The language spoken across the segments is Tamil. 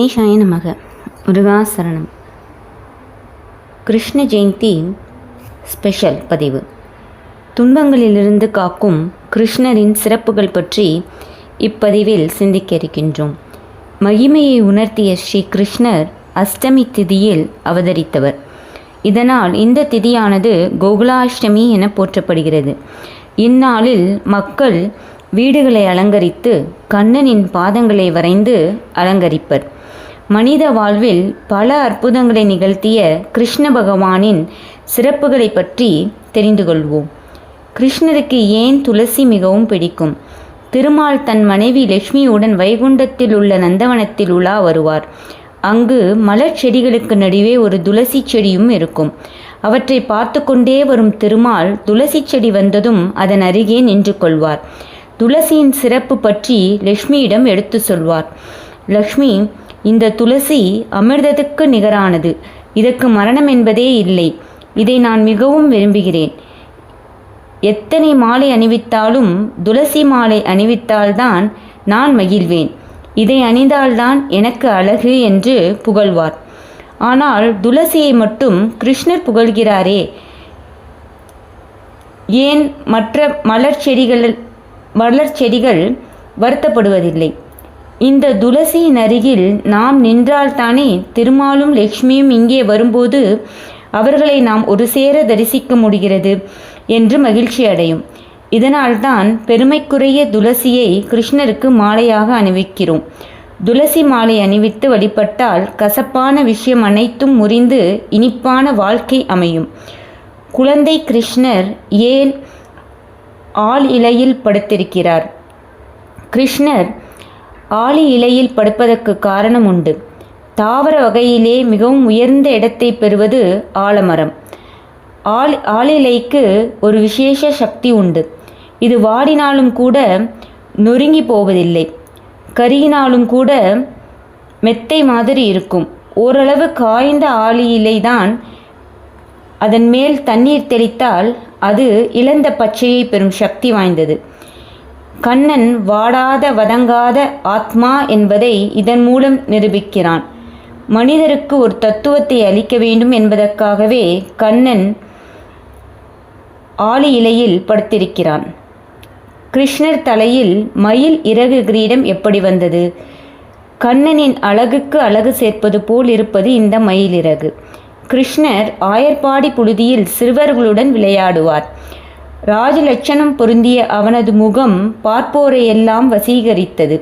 கணேஷாய நமக. முருகாசரணம். கிருஷ்ண ஜெயந்தி ஸ்பெஷல் பதிவு. துன்பங்களிலிருந்து காக்கும் கிருஷ்ணரின் சிறப்புகள் பற்றி இப்பதிவில் சிந்திக்க இருக்கின்றோம் மகிமையை உணர்த்திய ஸ்ரீ கிருஷ்ணர் அஷ்டமி திதியில் அவதரித்தவர். இதனால் இந்த திதியானது கோகுலாஷ்டமி என போற்றப்படுகிறது. இந்நாளில் மக்கள் வீடுகளை அலங்கரித்து கண்ணனின் பாதங்களை வரைந்து அலங்கரிப்பர். மனித வாழ்வில் பல அற்புதங்களை நிகழ்த்திய கிருஷ்ண பகவானின் சிறப்புகளை பற்றி தெரிந்து கொள்வோம். கிருஷ்ணருக்கு ஏன் துளசி மிகவும் பிடிக்கும்? திருமால் தன் மனைவி லட்சுமியுடன் வைகுண்டத்தில் உள்ள நந்தவனத்தில் உலா வருவார். அங்கு மலர் செடிகளுக்கு நடுவே ஒரு துளசி செடியும் இருக்கும். அவற்றை பார்த்து கொண்டே வரும் திருமால் துளசி செடி வந்ததும் அதன் அருகே நின்று கொள்வார். துளசியின் சிறப்பு பற்றி லட்சுமியிடம் எடுத்து சொல்வார். லக்ஷ்மி இந்த துளசி அமிர்தத்துக்கு நிகரானது. இதற்கு மரணம் என்பதே இல்லை. இதை நான் மிகவும் விரும்புகிறேன். எத்தனை மாலை அணிவித்தாலும் துளசி மாலை அணிவித்தால்தான் நான் மகிழ்வேன். இதை அணிந்தால்தான் எனக்கு அழகு என்று புகழ்வார். ஆனால் துளசியை மட்டும் கிருஷ்ணர் புகழ்கிறாரே. ஏன் மற்ற மலர் செடிகள் மலர் செடிகள் வருத்தப்படுவதில்லை? இந்த துளசியின் அருகில் நாம் நின்றால்தானே? திருமாலும் லக்ஷ்மியும் இங்கே வரும்போது அவர்களை நாம் ஒரு சேர தரிசிக்க முடிகிறது என்று மகிழ்ச்சி அடையும். இதனால்தான் பெருமைக்குரிய துளசியை கிருஷ்ணருக்கு மாலையாக அணிவிக்கிறோம். துளசி மாலை அணிவித்து வழிபட்டால் கசப்பான விஷயம் அனைத்தும் முறிந்து இனிப்பான வாழ்க்கை அமையும். குழந்தை கிருஷ்ணர் ஏன் ஆள் இலையில் படுத்திருக்கிறார்? கிருஷ்ணர் ஆளி இலையில் படுப்பதற்கு காரணம் உண்டு. தாவர வகையிலே மிகவும் உயர்ந்த இடத்தை பெறுவது ஆலமரம். ஆள் ஆளிலைக்கு ஒரு விசேஷ சக்தி உண்டு. இது வாடினாலும் கூட நொறுங்கி போவதில்லை. கருகினாலும் கூட மெத்தை மாதிரி இருக்கும். ஓரளவு காய்ந்த ஆளி இலைதான் அதன் மேல் தண்ணீர் தெளித்தால் அது இழந்த பச்சையை பெறும் சக்தி வாய்ந்தது. கண்ணன் வாடாத வதங்காத ஆத்மா என்பதை இதன் மூலம் நிரூபிக்கிறான். மனிதருக்கு ஒரு தத்துவத்தை அளிக்க வேண்டும் என்பதற்காகவே கண்ணன் ஆலி இலையில் படுத்திருக்கிறான். கிருஷ்ணர் தலையில் மயில் இறகு கிரீடம் எப்படி வந்தது? கண்ணனின் அழகுக்கு அழகு சேர்ப்பது போல் இருப்பது இந்த மயில் இறகு. கிருஷ்ணர் ஆயர்பாடி புழுதியில் சிறுவர்களுடன் விளையாடுவார். ராஜலட்சணம் பொருந்திய அவனது முகம் பார்ப்போரையெல்லாம் வசீகரித்தது.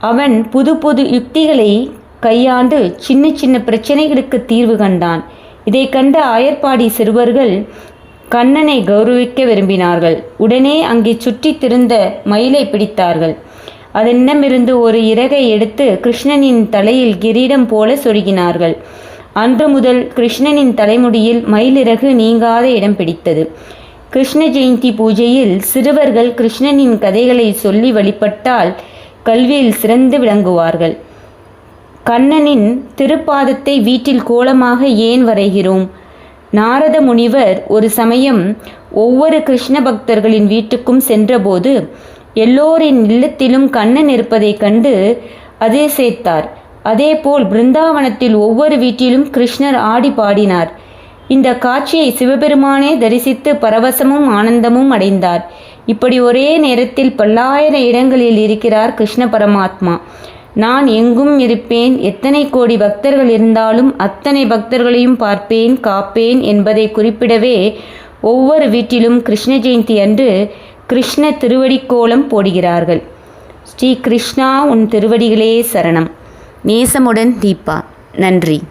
அவன் புது புது யுக்திகளை கையாண்டு சின்ன சின்ன பிரச்சனைகளுக்கு தீர்வு கண்டான். இதை கண்ட ஆயர்பாடி சிறுவர்கள் கண்ணனை கௌரவிக்க விரும்பினார்கள். உடனே அங்கே சுற்றித் திருந்த மயிலை பிடித்தார்கள். அதனிடமிருந்து ஒரு இறகை எடுத்து கிருஷ்ணனின் தலையில் கிரீடம் போல சொருகினார்கள். அன்று முதல் கிருஷ்ணனின் தலைமுடியில் மயிலிறகு நீங்காத இடம் பிடித்தது. கிருஷ்ண ஜெயந்தி பூஜையில் சிறுவர்கள் கிருஷ்ணனின் கதைகளை சொல்லி வழிபட்டால் கல்வியில் சிறந்து விளங்குவார்கள். கண்ணனின் திருப்பாதத்தை வீட்டில் கோலமாக ஏன் வரைகிறோம்? நாரத முனிவர் ஒரு சமயம் ஒவ்வொரு கிருஷ்ண பக்தர்களின் வீட்டுக்கும் சென்றபோது எல்லோரின் இல்லத்திலும் கண்ணன் இருப்பதைக் கண்டு அதே சேர்த்தார். அதேபோல் பிருந்தாவனத்தில் ஒவ்வொரு வீட்டிலும் கிருஷ்ணர் ஆடி பாடினார். இந்த காட்சியை சிவபெருமானே தரிசித்து பரவசமும் ஆனந்தமும் அடைந்தார். இப்படி ஒரே நேரத்தில் பல்லாயிரம் இடங்களில் இருக்கிறார் கிருஷ்ண பரமாத்மா. நான் எங்கும் இருப்பேன் எத்தனை கோடி பக்தர்கள் இருந்தாலும் அத்தனை பக்தர்களையும் பார்ப்பேன் காப்பேன் என்பதை குறிப்பிடவே ஒவ்வொரு வீட்டிலும் கிருஷ்ண ஜெயந்தி அன்று கிருஷ்ண திருவடிக்கோலம் போடுகிறார்கள். ஸ்ரீ கிருஷ்ணா உன் திருவடிகளே சரணம். நேசமுடன் தீபா நன்றி.